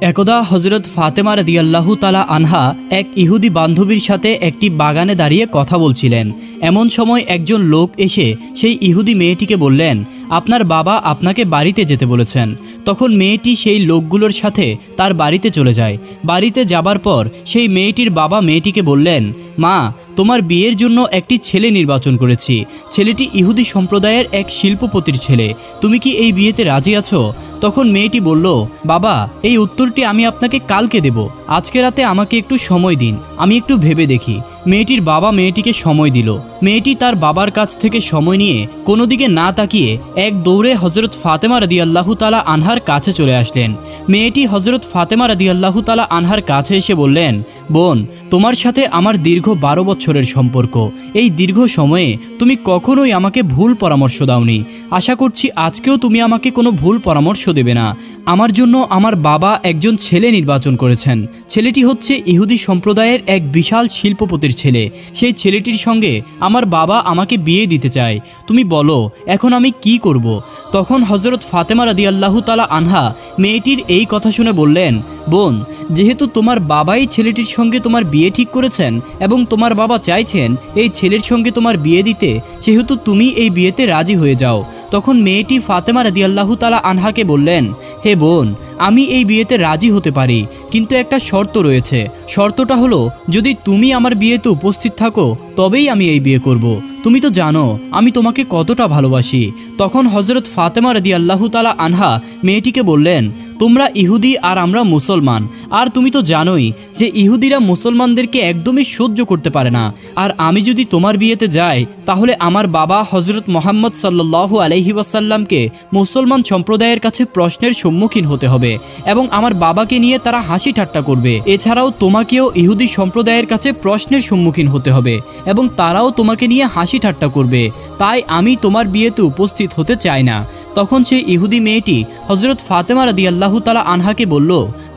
একদা হজরত ফাতেমা রাদিয়াল্লাহু তালা আনহা এক ইহুদি বান্ধবীর সাথে একটি বাগানে দাঁড়িয়ে কথা বলছিলেন। এমন সময় একজন লোক এসে সেই ইহুদি মেয়েটিকে বললেন, আপনার বাবা আপনাকে বাড়িতে যেতে বলেছেন। তখন মেয়েটি সেই লোকগুলোর সাথে তার বাড়িতে চলে যায়। বাড়িতে যাবার পর সেই মেয়েটির বাবা মেয়েটিকে বললেন, মা, তোমার বিয়ের জন্য একটি ছেলে নির্বাচন করেছি। ছেলেটি ইহুদি সম্প্রদায়ের এক শিল্পপতির ছেলে। তুমি কি এই বিয়েতে রাজি আছো? তখন মেয়েটি বলল, বাবা, এই উত্তরটি আমি আপনাকে কালকে দেব। আজকে রাতে আমাকে একটু সময় দিন। আমি একটু ভেবে দেখি। মেয়েটির বাবা মেয়েটিকে সময় দিল। মেয়েটি তার বাবার কাছ থেকে সময় নিয়ে কোনো দিকে না তাকিয়ে এক দৌড়ে হজরত ফাতেমা রাদি আল্লাহু তালা আনহার কাছে চলে আসলেন। মেয়েটি হজরত ফাতেমা রাদি আল্লাহু তালা আনহার কাছে এসে বললেন, বোন, তোমার সাথে আমার দীর্ঘ বারো বছরের সম্পর্ক। এই দীর্ঘ সময়ে তুমি কখনোই আমাকে ভুল পরামর্শ দাওনি। আশা করছি আজকেও তুমি আমাকে কোনো ভুল পরামর্শ দেবে না। আমার জন্য আমার বাবা একজন ছেলে নির্বাচন করেছেন। ছেলেটি হচ্ছে ইহুদি সম্প্রদায়ের এক বিশাল শিল্পপতির ছেলে। সেই ছেলেটির সঙ্গে আমার বাবা আমাকে বিয়ে দিতে চায়। তুমি বলো, এখন আমি কি করব। তখন হজরত ফাতেমা রাদি তালা আনহা মেয়েটির এই কথা শুনে বললেন, বোন, যেহেতু তোমার বাবাই ছেলেটির সঙ্গে তোমার বিয়ে ঠিক করেছেন এবং তোমার বাবা চাইছেন এই ছেলের সঙ্গে তোমার বিয়ে দিতে, সেহেতু তুমি এই বিয়েতে রাজি হয়ে যাও। তখন মেয়েটি ফাতেমা রাদি আল্লাহু তালা আনহাকে বললেন, হে বোন, আমি এই বিয়েতে রাজি হতে পারি, কিন্তু একটা শর্ত রয়েছে। শর্তটা হলো, যদি তুমি আমার বিয়েতে উপস্থিত থাকো তবেই আমি এই বিয়ে করব। তুমি তো জানো, আমি তোমাকে কতটা ভালোবাসি। তখন হজরত ফাতেমা রাদি আল্লাহু তালা আনহা মেয়েটিকে বললেন, তোমরা ইহুদি আর আমরা মুসলমান। আর তুমি তো জানোই যে ইহুদিরা মুসলমানদেরকে একদমই সহ্য করতে পারে না। আর আমি যদি তোমার বিয়েতে যাই, তাহলে আমার বাবা হজরত মোহাম্মদ সাল্লাহ আলহি ওয়াসাল্লামকে মুসলমান সম্প্রদায়ের কাছে প্রশ্নের সম্মুখীন হতে হবে এবং আমার বাবাকে নিয়ে তারা হাসি ঠাট্টা করবে। এছাড়াও তোমাকেও ইহুদি সম্প্রদায়ের কাছে প্রশ্নের সম্মুখীন হতে হবে। এবং তারাও তোমাকে নিয়ে হাসি ঠাট্টা করবে। তাই আমি তোমার বিয়েতে উপস্থিত হতে চাই না। তখন সেই ইহুদি মেয়েটি হজরত ফাতেমা রাদি আল্লাহ তালা আনহাকে বলল,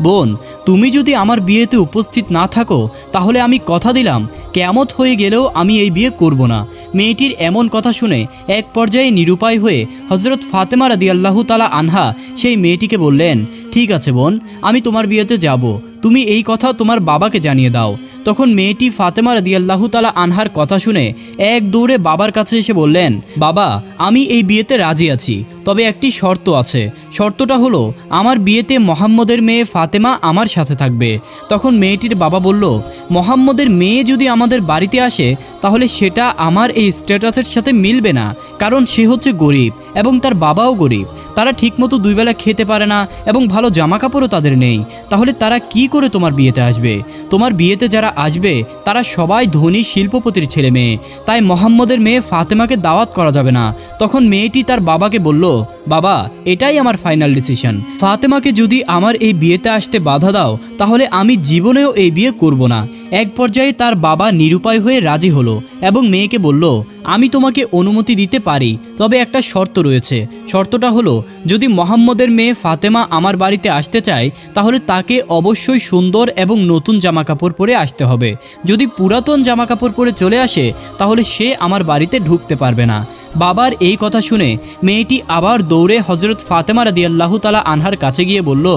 বোন, তুমি যদি আমার বিয়েতে উপস্থিত না থাকো, তাহলে আমি কথা দিলাম। কেমত হয়ে গেলেও আমি এই বিয়ে করব না। মেয়েটির এমন কথা শুনে এক পর্যায়ে নিরুপায় হয়ে হজরত ফাতেমা রাদি আল্লাহ তালা আনহা সেই মেয়েটিকে বললেন, ঠিক আছে বোন, আমি তোমার বিয়েতে যাব। তুমি এই কথা তোমার বাবাকে জানিয়ে দাও। তখন মেয়েটি ফাতেমা রদিয়াল্লাহু তালা আনহার কথা শুনে এক দৌড়ে বাবার কাছে এসে বললেন, বাবা, আমি এই বিয়েতে রাজি আছি। তবে একটি শর্ত আছে। শর্তটা হলো, আমার বিয়েতে মোহাম্মদের মেয়ে ফাতেমা আমার সাথে থাকবে। তখন মেয়েটির বাবা বলল, মোহাম্মদের মেয়ে যদি আমাদের বাড়িতে আসে, তাহলে সেটা আমার এই স্ট্যাটাসের সাথে মিলবে না, কারণ সে হচ্ছে গরিব এবং তার বাবাও গরিব। তারা ঠিকমতো দুইবেলা খেতে পারে না এবং ভালো জামা কাপড়ও তাদের নেই। তাহলে তারা কি করে তোমার বিয়েতে আসবে? তোমার বিয়েতে যারা আসবে, তারা সবাই ধনী শিল্পপতির ছেলে মেয়ে তাই মোহাম্মদের মেয়ে ফাতেমাকে দাওয়াত করা যাবে না। তখন মেয়েটি তার বাবাকে বলল বাবা, এটাই আমার ফাইনাল ডিসিশন ফাতেমাকে যদি আমার এই বিয়েতে আসতে বাধা দাও, তাহলে আমি জীবনেও এই বিয়ে করব না। এক পর্যায়ে তার বাবা নিরুপায় হয়ে রাজি হলো এবং মেয়েকে বলল, আমি তোমাকে অনুমতি দিতে পারি, তবে একটা শর্ত রয়েছে। শর্তটা হলো, যদি মোহাম্মদের মেয়ে ফাতেমা আমার বাড়িতে আসতে চায়, তাহলে তাকে অবশ্যই সুন্দর এবং নতুন জামা কাপড় পরে আসতে হবে। যদি পুরাতন জামা কাপড় পরে চলে আসে, তাহলে সে আমার বাড়িতে ঢুকতে পারবে না। বাবার এই কথা শুনে মেয়েটি আবার দৌড়ে হজরত ফাতেমা রাদি তালা আনহার কাছে গিয়ে বলল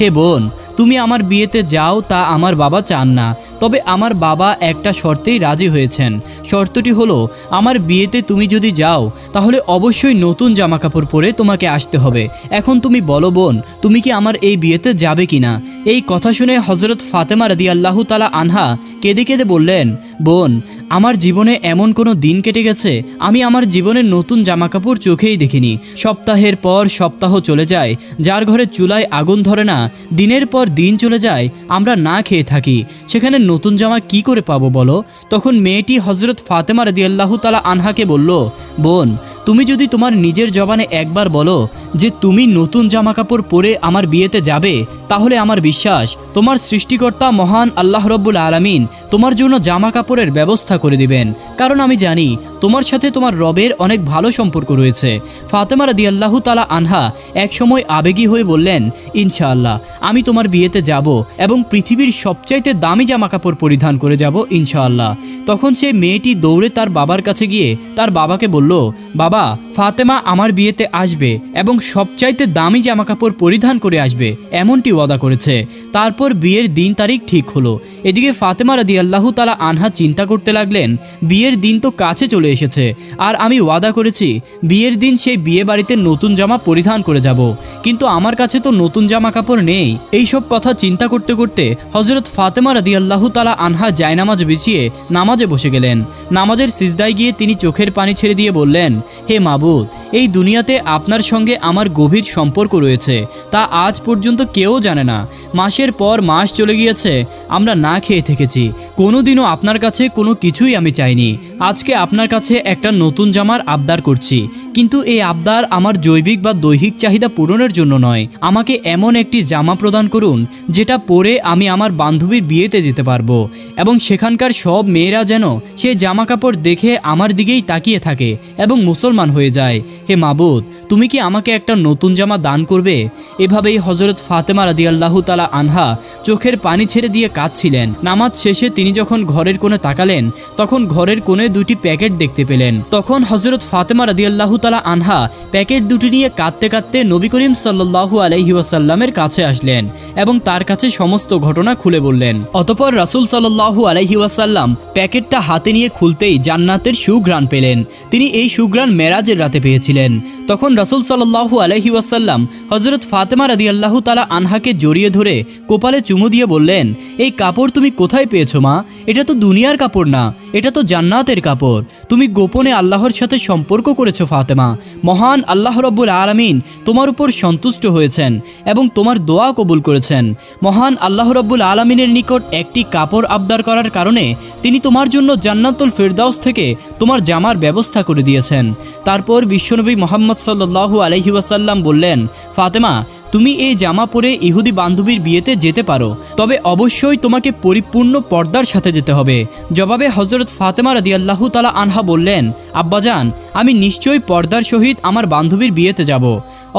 হে বোন তুমি আমার বিয়েতে যাও তা আমার বাবা চান না। তবে আমার বাবা একটা শর্তেই রাজি হয়েছেন। শর্তটি হলো, আমার বিয়েতে তুমি যদি যাও, তাহলে অবশ্যই নতুন জামা কাপড় পরে তোমাকে আসতে হবে। এখন তুমি বলো বোন, তুমি কি আমার এই বিয়েতে যাবে কি না এই কথা শুনে হজরত ফাতেমা রাদি আল্লাহ তালা আনহা কেঁদে কেঁদে বললেন, বোন, আমার জীবনে এমন কোনো দিন কেটে গেছে, আমি আমার জীবনের নতুন জামা কাপড় চোখেই দেখিনি। সপ্তাহের পর সপ্তাহ চলে যায়, যার ঘরে চুলায় আগুন ধরে না, দিনের পর দিন চলে যায়, আমরা না খেয়ে থাকি। সেখানে নতুন জামা কি করে পাবো বলো? তখন মেয়েটি হজরত ফাতেমা রদিয়াল্লাহ তালা আনহাকে বলল, বোন তুমি যদি তোমার নিজের জবানে একবার বলো যে তুমি নতুন জামা কাপড় পরে আমার বিয়েতে যাবে, তাহলে আমার বিশ্বাস তোমার সৃষ্টিকর্তা মহান আল্লাহ রব্বুল আলামিন তোমার জন্য জামা কাপড়ের ব্যবস্থা করে দিবেন। কারণ আমি জানি তোমার সাথে তোমার রবের অনেক ভালো সম্পর্ক রয়েছে। ফাতেমা রাদি আল্লাহ তালা আনহা একসময় আবেগী হয়ে বললেন, ইনশাআল্লাহ, আমি তোমার বিয়েতে যাব এবং পৃথিবীর সবচাইতে দামি জামা কাপড় পরিধান করে যাব ইনশাআল্লাহ। তখন সে মেয়েটি দৌড়ে তার বাবার কাছে গিয়ে তার বাবাকে বলল, বাবা বাবা, ফাতেমা আমার বিয়েতে আসবে এবং সবচাইতে দামি জামাকাপড় পরিধান করে আসবে, এমনটি ওয়াদা করেছে। তারপর বিয়ের দিন তারিখ ঠিক হলো। এদিকে ফাতেমা রাদি আল্লাহ তালা আনহা চিন্তা করতে লাগলেন, বিয়ের দিন তো কাছে চলে এসেছে। আর আমি ওয়াদা করেছি, বিয়ের দিন সেই বিয়ে বাড়িতে নতুন জামা পরিধান করে যাব। কিন্তু আমার কাছে তো নতুন জামা কাপড় নেই এইসব কথা চিন্তা করতে করতে হজরত ফাতেমা রাদি আল্লাহ তালা আনহা জায়নামাজ বিছিয়ে নামাজে বসে গেলেন। নামাজের সিজদায় গিয়ে তিনি চোখের পানি ছেড়ে দিয়ে বললেন হে মাবুদ, এই দুনিয়াতে আপনার সঙ্গে আমার গভীর সম্পর্ক রয়েছে, তা আজ পর্যন্ত কেউ জানে না। মাসের পর মাস চলে গিয়েছে, আমরা না খেয়ে থেকেছি। কোনোদিনও আপনার কাছে কোনো কিছুই আমি চাইনি। আজকে আপনার কাছে একটা নতুন জামার আবদার করছি। কিন্তু এই আবদার আমার জৈবিক বা দৈহিক চাহিদা পূরণের জন্য নয়। আমাকে এমন একটি জামা প্রদান করুন, যেটা পরে আমি আমার বান্ধবীর বিয়েতে যেতে পারব। এবং সেখানকার সব মেয়েরা যেন সে জামা কাপড় দেখে আমার দিকেই তাকিয়ে থাকে এবং মুসলমান হয়ে যায়। হে মাবুদ, তুমি কি আমাকে একটা নতুন জামা দান করবে? এভাবেই হজরত ফাতেমা রাদিয়াল্লাহু তালা আনহা চোখের পানি ছেড়ে দিয়ে কাঁদছিলেন। নামাজ শেষে তিনি যখন ঘরের কোণে তাকালেন, তখন ঘরের কোণে দুটি প্যাকেট দেখতে পেলেন। তখন হজরত ফাতেমা রাদিয়াল্লাহু তালা আনহা প্যাকেট দুটি নিয়ে কাঁদতে কাঁদতে নবী করিম সাল্লাহু আলহি ওয়াসাল্লামের কাছে আসলেন এবং তার কাছে সমস্ত ঘটনা খুলে বললেন। অতপর রাসূল সাল্লাহু আলহি ওয়াসাল্লাম প্যাকেটটা হাতে নিয়ে খুলতেই জান্নাতের সুঘ্রাণ পেলেন। তিনি এই সুঘ্রাণ মেরাজের রাতে পেয়েছিলেন। তখন রাসূল সাল্লাহু আলহি ওয়াসাল্লাম হজরত ফাতেমা রাদি আল্লাহ তালা আনহাকে জড়িয়ে ধরে কোপালে চুমু দিয়ে বললেন, এই কাপড় তুমি কোথায় পেয়েছ মা? এটা তো দুনিয়ার কাপড় না, এটা তো জান্নাতের কাপড়। তুমি গোপনে আল্লাহর সাথে সম্পর্ক করেছ ফাতেমা। মহান আল্লাহ রব্বুল আলমিন তোমার উপর সন্তুষ্ট হয়েছেন এবং তোমার দোয়া কবুল করেছেন। মহান আল্লাহ রব্বুল আলমিনের নিকট একটি কাপড় আবদার করার কারণে তিনি তোমার জন্য জান্নাতুল ফেরদাউস থেকে তোমার জামার ব্যবস্থা করে দিয়েছেন। তারপর বিশ্বনবী মোহাম্মদ সাল্লু আলহিউসাল্লাম বললেন ফাতেমা তুমি এই জামা পরে ইহুদি বান্ধবীর বিয়েতে যেতে পারো, তবে অবশ্যই তোমাকে পরিপূর্ণ পর্দার সাথে যেতে হবে। জবাবে হজরত ফাতেমা রাদি আল্লাহ তালা আনহা বললেন, আব্বাজান, আমি নিশ্চয়ই পর্দার সহিত আমার বান্ধবীর বিয়েতে যাব।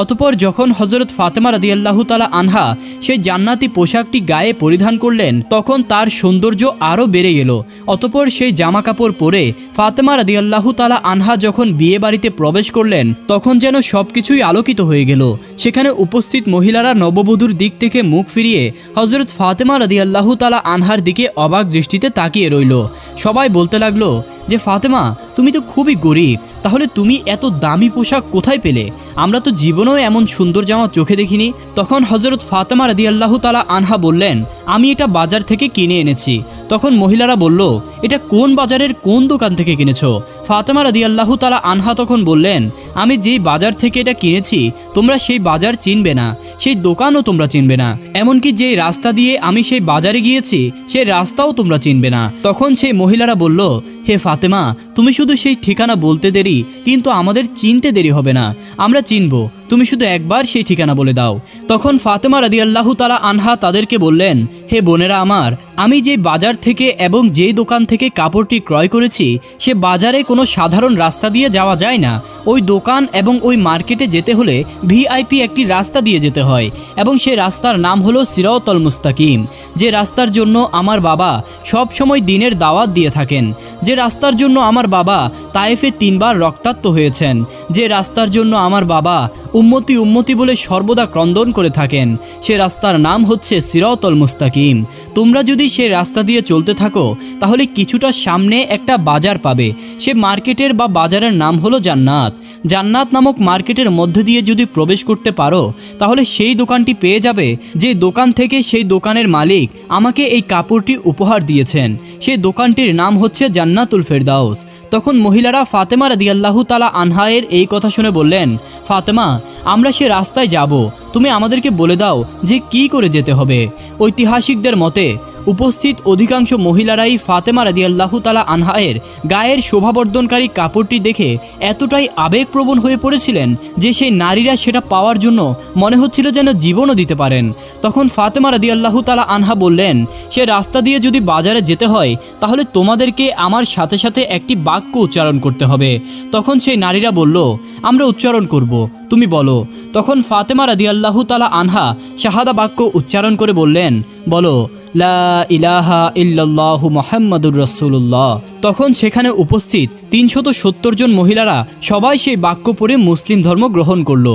অতপর যখন হজরত ফাতেমা রাদি আল্লাহ তালা আনহা সেই জান্নাতি পোশাকটি গায়ে পরিধান করলেন, তখন তার সৌন্দর্য আরও বেড়ে গেল। অতপর সেই জামা কাপড় পরে ফাতেমা রাদি আল্লাহ তালা আনহা যখন বিয়ে বাড়িতে প্রবেশ করলেন, তখন যেন সবকিছুই আলোকিত হয়ে গেল। সেখানে উপস্থিত মহিলারা নববধূর দিক থেকে মুখ ফিরিয়ে হজরত ফাতেমা রাদি আল্লাহ তালা আনহার দিকে অবাক দৃষ্টিতে তাকিয়ে রইল। সবাই বলতে লাগল, যে ফাতেমা, তুমি তো খুবই গরিব, তাহলে তুমি এত দামি পোশাক কোথায় পেলে? আমরা তো জীবনেও এমন সুন্দর জামা চোখে দেখিনি। তখন হজরত ফাতেমা রাদি আল্লাহ তালা আনহা বললেন, আমি এটা বাজার থেকে কিনে এনেছি। তখন মহিলারা বলল, এটা কোন বাজারের কোন দোকান থেকে কিনেছো? ফাতেমা রাদি আল্লাহ তালা আনহা তখন বললেন, আমি যেই বাজার থেকে এটা কিনেছি, তোমরা সেই বাজার চিনবে না, সেই দোকানও তোমরা চিনবে না। এমনকি যে রাস্তা দিয়ে আমি সেই বাজারে গিয়েছি সেই রাস্তাও তোমরা চিনবে না। তখন সেই মহিলারা বলল, হে ফাতেমা, তুমি শুধু সেই ঠিকানা বলতে দেরি, কিন্তু আমাদের চিনতে দেরি হবে না। আমরা চিনব। তুমি শুধু একবার সেই ঠিকানা বলে দাও। তখন ফাতেমা রাদি আল্লাহ তালা আনহা তাদেরকে বললেন, হে বোনেরা আমার, আমি যে বাজার থেকে এবং যেই দোকান থেকে কাপড়টি ক্রয় করেছি, সে বাজারে কোনো সাধারণ রাস্তা দিয়ে যাওয়া যায় না। ওই দোকান এবং ওই মার্কেটে যেতে হলে ভিআইপি একটি রাস্তা দিয়ে যেতে হয় এবং সে রাস্তার নাম হলো সিরাওতল মুস্তাকিম। যে রাস্তার জন্য আমার বাবা সব সময় দিনের দাওয়াত দিয়ে থাকেন। যে রাস্তার জন্য আমার বাবা তায়েফে তিনবার রক্তাক্ত হয়েছেন। যে রাস্তার জন্য আমার বাবা উম্মতি উম্মতি বলে সর্বদা ক্রন্দন করে থাকেন। সে রাস্তার নাম হচ্ছে সিরাতল মুস্তাকিম। তোমরা যদি সে রাস্তা দিয়ে চলতে থাকো, তাহলে কিছুটা সামনে একটা বাজার পাবে। সে মার্কেটের বা বাজারের নাম হলো জান্নাত। জান্নাত নামক মার্কেটের মধ্যে দিয়ে যদি প্রবেশ করতে পারো, তাহলে সেই দোকানটি পেয়ে যাবে যে দোকান থেকে সেই দোকানের মালিক আমাকে এই কাপড়টি উপহার দিয়েছেন। সেই দোকানটির নাম হচ্ছে জান্নাতুল ফেরদাউস। তখন মহিলারা ফাতেমা রাদিয়াল্লাহু তালা আনহায়ের এই কথা শুনে বললেন, ফাতেমা, আমরা সে রাস্তায় যাব। তুমি আমাদেরকে বলে দাও যে কি করে যেতে হবে। ঐতিহাসিকদের মতে, উপস্থিত অধিকাংশ মহিলারাই ফাতেমা রাদিয়াল্লাহু তালা আনহায়ের গায়ের শোভাবর্ধনকারী কাপড়টি দেখে এতটাই আবেগপ্রবণ হয়ে পড়েছিলেন যে সেই নারীরা সেটা পাওয়ার জন্য মনে হচ্ছিল যেন জীবনও দিতে পারেন। তখন ফাতেমা রাদিয়াল্লাহু তালা আনহা বললেন, সে রাস্তা দিয়ে যদি বাজারে যেতে হয়, তাহলে তোমাদেরকে আমার সাথে সাথে একটি বাক্য উচ্চারণ করতে হবে। তখন সেই নারীরা বলল, আমরা উচ্চারণ করব, তুমি বলো। তখন ফাতেমা রাদিয়াল্লাহু রাদিয়াল্লাহু তালা আনহা শাহাদা বাক্য উচ্চারণ করে বললেন, বলো, লা ইলাহা ইল্লাল্লাহু মোহাম্মদুর রসুল্লাহ তখন সেখানে উপস্থিত তিনশত সত্তর জন মহিলারা সবাই সেই বাক্য পড়ে মুসলিম ধর্ম গ্রহণ করল।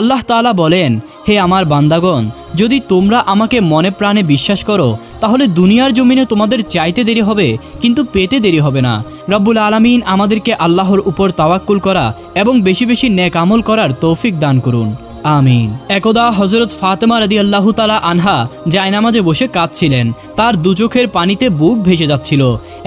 আল্লাহ তাআলা বলেন, হে আমার বান্দাগণ, যদি তোমরা আমাকে মনে প্রাণে বিশ্বাস করো, তাহলে দুনিয়ার জমিনে তোমাদের চাইতে দেরি হবে, কিন্তু পেতে দেরি হবে না। রব্বুল আলামিন আমাদেরকে আল্লাহর উপর তাওয়াক্কুল করা এবং বেশি বেশি নেক আমল করার তৌফিক দান করুন। আমিন। একদা হজরত ফাতেমা রাদি আল্লাহ তালা আনহা জায়নামাজে বসে কাঁদছিলেন। তার দুচোখের পানিতে বুক ভেসে যাচ্ছিল।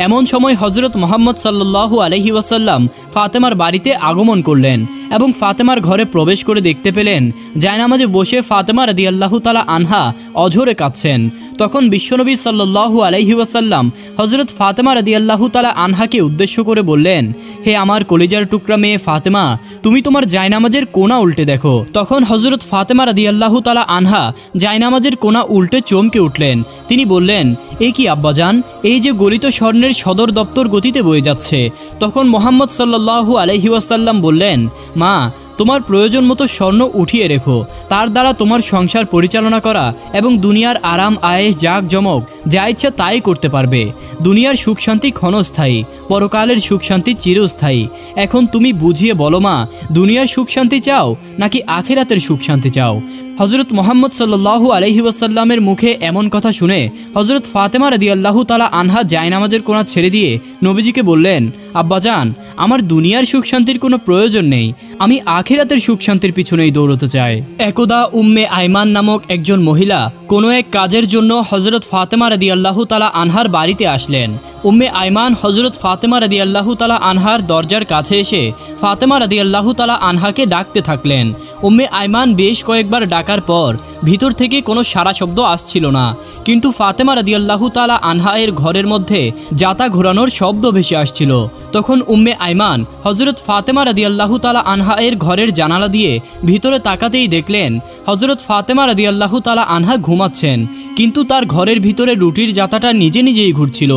এমন সময় হজরত মোহাম্মদ সাল্লাল্লাহু আলহি ওয়াসাল্লাম ফাতেমার বাড়িতে আগমন করলেন এবং ফাতেমার ঘরে প্রবেশ করে দেখতে পেলেন জায়নামাজে বসে ফাতেমা রাদি আল্লাহ তালা আনহা অঝরে কাঁদছেন। তখন বিশ্বনবী সাল্লাল্লাহু আলহি ওয়াসাল্লাম হজরত ফাতেমা রাদি আল্লাহ তালা আনহাকে উদ্দেশ্য করে বললেন, হে আমার কলিজার টুকরা মেয়ে ফাতেমা, তুমি তোমার জায়নামাজের কোনা উল্টে দেখো। তখন হজরত ফাতেমা রাদি আল্লাহ তালা আনহা জায়নামাজের কোনা উল্টে চমকে উঠলেন। তিনি বললেন, এ কি আব্বাজান, এই যে গলিত স্বর্ণের সদর দপ্তর গতিতে বয়ে যাচ্ছে। তখন মোহাম্মদ সাল্লাল্লাহু আলহিউসাল্লাম বললেন, মা তোমার প্রয়োজন মতো স্বর্ণ উঠিয়ে রেখো। তার দ্বারা তোমার সংসার পরিচালনা করা এবং দুনিয়ার আরাম আয়েস জাক, জমক, যা ইচ্ছা তাই করতে পারবে। দুনিয়ার সুখ শান্তি ক্ষণস্থায়ী, পরকালের সুখ শান্তি চিরস্থায়ী। এখন তুমি বুঝিয়ে বলো মা, দুনিয়ার সুখ শান্তি চাও নাকি আখেরাতের সুখ শান্তি চাও? হজরত মোহাম্মদ সাল্লাল্লাহু আলহি ওয়াসাল্লামের মুখে এমন কথা শুনে হজরত ফাতেমা রাদি আল্লাহ তালা আনহা জায়নামাজের কোনা ছেড়ে দিয়ে নবীজিকে বললেন আব্বাজান আমার দুনিয়ার সুখ শান্তির কোনো প্রয়োজন নেই। আমি আখিরাতের সুখ শান্তির পিছনেই দৌড়তে চাই। একদা উম্মে আইমান নামক একজন মহিলা কোনো এক কাজের জন্য হজরত ফাতেমা রাদি আল্লাহ তালা আনহার বাড়িতে আসলেন। উম্মে আইমান হজরত ফাতেমা রাদি আল্লাহ তালা আনহার দরজার কাছে এসে ফাতেমা রাদি আল্লাহ তালা আনহাকে ডাকতে থাকলেন। উম্মে আইমান বেশ কয়েকবার ডাকার পর ভিতর থেকে কোনো সারা শব্দ আসছিল না। কিন্তু ফাতেমা রাদি আল্লাহ তালা আনহা এর ঘরের মধ্যে জাতা ঘোরানোর শব্দ ভেসে আসছিল। তখন উম্মে আইমান হজরত ফাতেমা রাদি আল্লাহ তালা আনহা এর ঘরের জানালা দিয়ে ভিতরে তাকাতেই দেখলেন হজরত ফাতেমা রাদি আল্লাহ তালা আনহা ঘুমাচ্ছেন। কিন্তু তার ঘরের ভিতরে রুটির জাতাটা নিজে নিজেই ঘুরছিল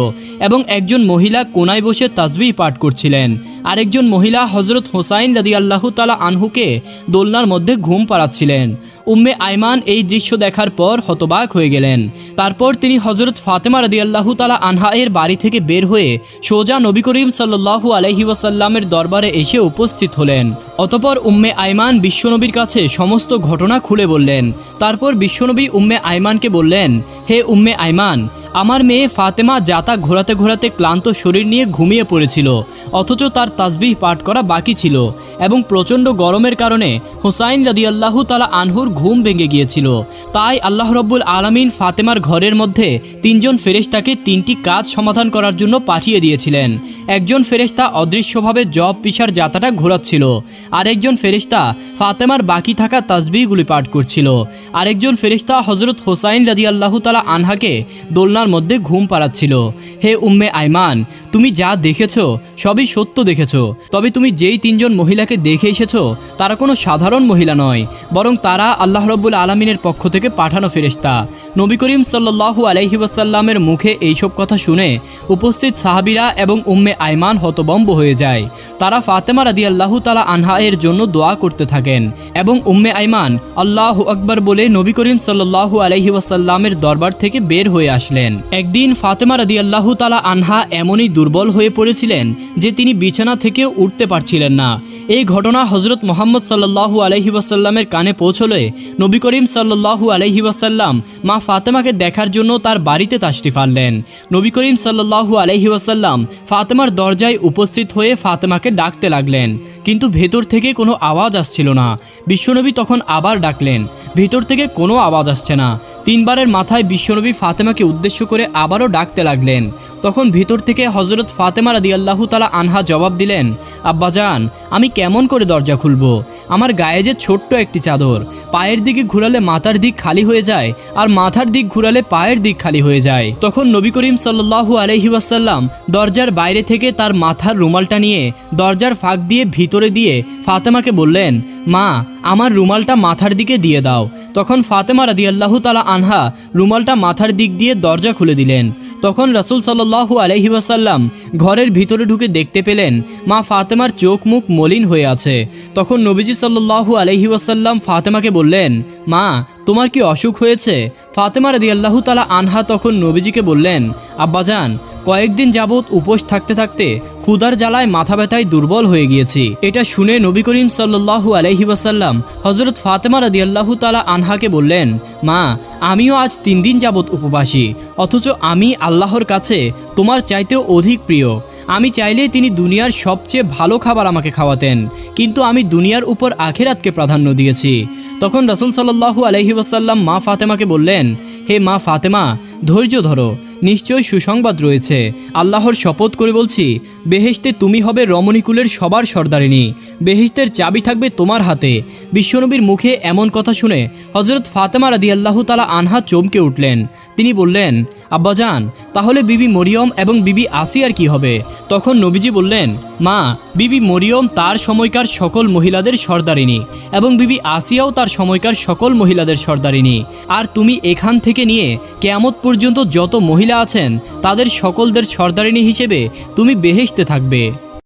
এবং একজন মহিলা কোনায় বসে তাজবি পাঠ করছিলেন। আরেকজন মহিলা হজরত হোসাইন রাদি আল্লাহ তালা আনহুকে দোলনার মধ্যে ঘুম পাড়াচ্ছিলেন। উম্মে আইমান এই দৃশ্য দেখার পর হতবাক হয়ে গেলেন। তারপর তিনি হজরত ফাতেমা রাদি আল্লাহ তালা আনহা এর বাড়ি থেকে বের হয়ে সোজা নবী করিম সাল্লাহু আলহি ওয়াসাল্লামের দরবারে এসে উপস্থিত হলেন। অতপর উম্মে আইমান বিশ্বনবীর কাছে সমস্ত ঘটনা খুলে বললেন। তারপর বিশ্বনবী উম্মে আইমানকে বললেন, হে উম্মে আইমান আমার মেয়ে ফাতেমা জাতা ঘোরাতে ঘোরাতে ক্লান্ত শরীর নিয়ে ঘুমিয়ে পড়েছিল, অথচ তার তাজবিহ পাঠ করা বাকি ছিল এবং প্রচণ্ড গরমের কারণে হুসাইন রাদিয়াল্লাহু তালা আনহুর ঘুম ভেঙে গিয়েছিল। তাই আল্লাহ রব্বুল আলামিন ফাতেমার ঘরের মধ্যে তিনজন ফেরেশতাকে তিনটি কাজ সমাধান করার জন্য পাঠিয়ে দিয়েছিলেন। একজন ফেরেশতা অদৃশ্যভাবে জব পিসার জাতাটা ঘোরাচ্ছিল, আরেকজন ফেরেশতা ফাতেমার বাকি থাকা তাজবিহগুলি পাঠ করছিল, আরেকজন ফেরেশতা হজরত হোসাইন রাদিয়াল্লাহু তালা আনহাকে দোলনার মধ্যে ঘুম পাড়াচ্ছিল। হে উম্মে আইমান, তুমি যা দেখেছ, সবই সত্য দেখেছ। তবে তুমি যেই তিনজন মহিলাকে দেখে এসেছ, তারা কোনো সাধারণ মহিলা নয়, বরং তারা আল্লাহ রব্বুল আলমিনের পক্ষ থেকে পাঠানো ফেরেশতা। নবী করিম সাল্লাহু আলহি ওয়াসাল্লামের মুখে এইসব কথা শুনে উপস্থিত সাহাবিরা এবং উম্মে আইমান হতবম্ব হয়ে যায়। তারা ফাতেমা রাদি আল্লাহ তালা আনহা এর জন্য দোয়া করতে থাকেন এবং উম্মে আইমান আল্লাহ আকবর বলে নবী করিম সাল্লাহু আলহি ওয়াসাল্লামের দরবার থেকে বের হয়ে আসলেন। একদিন ফাতেমা রাদি আল্লাহ তালা আনহা এমনই দুর্বল হয়ে পড়েছিলেন যে তিনি বিছানা থেকে উঠতে পারছিলেন না। এই ঘটনা হজরত মোহাম্মদ সাল্লাহু আলহি ওয়াসাল্লামের কানে পৌঁছলে নবী করিম সাল্লাহু আলহি ওয়াসাল্লাম মা ফাতেমাকে দেখার জন্য তার বাড়িতে তাশরিফ আনলেন। নবী করিম সাল্লাহু আলহি ওয়াসাল্লাম ফাতেমার দরজায় উপস্থিত হয়ে ফাতেমাকে ডাকতে লাগলেন, কিন্তু ভেতর থেকে কোনো আওয়াজ আসছিল না। বিশ্বনবী তখন আবার ডাকলেন, ভেতর থেকে কোনো আওয়াজ আসছে না। তিনবারের মাথায় বিশ্বনবী ফাতেমাকে উদ্দেশ্য করে আবারও ডাকতে লাগলেন। তখন ভিতর থেকে হজরত ফাতেমা রাদি আল্লাহ তালা আনহা জবাব দিলেন আব্বাজান আমি কেমন করে দরজা খুলব? আমার গায়ে যে ছোট্ট একটি চাদর, পায়ের দিকে ঘুরালে মাথার দিক খালি হয়ে যায় আর মাথার দিক ঘুরালে পায়ের দিক খালি হয়ে যায়। তখন নবী করিম সাল্লাহু আলহি ওয়াসাল্লাম দরজার বাইরে থেকে তার মাথার রুমালটা নিয়ে দরজার ফাঁক দিয়ে ভিতরে দিয়ে ফাতেমাকে বললেন, মা আমার রুমালটা মাথার দিকে দিয়ে দাও। তখন ফাতেমা রাদি আল্লাহ তালা আনহা রুমালটা মাথার দিক দিয়ে দরজা খুলে দিলেন। তখন রাসুল সাল্লাহু আলহি ওয়াসাল্লাম ঘরের ভিতরে ঢুকে দেখতে পেলেন, মা ফাতেমার চোখ মুখ মলিন হয়ে আছে। তখন নবীজি সাল্লাহু আলহি ওয়াসাল্লাম ফাতেমাকে বললেন, মা, তোমার কি অসুখ হয়েছে? ফাতেমা রাদি আল্লাহ তালা আনহা তখন নবীজিকে বললেন, আব্বাজান কয়েকদিন যাবৎ উপোস থাকতে থাকতে ক্ষুধার জ্বালায় মাথা ব্যথায় দুর্বল হয়ে গিয়েছি। এটা শুনে নবী করিম সাল্লাহু আলহি হজরত ফাতেমা রাদি আল্লাহ তালা আনহাকে বললেন, মা, আমিও আজ তিন দিন যাবৎ উপবাসী, অথচ আমি আল্লাহর কাছে তোমার চাইতেও অধিক প্রিয়। আমি চাইলে তিনি দুনিয়ার সবচেয়ে ভালো খাবার আমাকে খাওয়াতেন, কিন্তু আমি দুনিয়ার উপর আখেরাতকে প্রাধান্য দিয়েছি। তখন রসুল সাল্লাহু আলহি মা ফাতেমাকে বললেন, হে মা ফাতেমা, ধৈর্য ধরো নিশ্চয় সুসংবাদ রয়েছে। আল্লাহর শপথ করে বলছি, বেহেশতে তুমি হবে রমণীকুলের সবার সর্দারিনী বেহেশতের চাবি থাকবে তোমার হাতে। বিশ্বনবীর মুখে এমন কথা শুনে হজরত ফাতেমা রাদি আল্লাহ তালা আনহা চমকে উঠলেন। তিনি বললেন আব্বাজান তাহলে বিবি মরিয়ম এবং বিবি আসিয়ার কি হবে? তখন নবীজি বললেন, মা, বিবি মরিয়ম তার সময়কার সকল মহিলাদের সর্দারিনী এবং বিবি আসিয়াও তার সময়কার সকল মহিলাদের সর্দারিনী আর তুমি এখান থেকে নিয়ে কেয়ামত পর্যন্ত যত মহিলা আছেন তাদের সকলদের সর্দারিনী হিসেবে তুমি বেহেশতে থাকবে।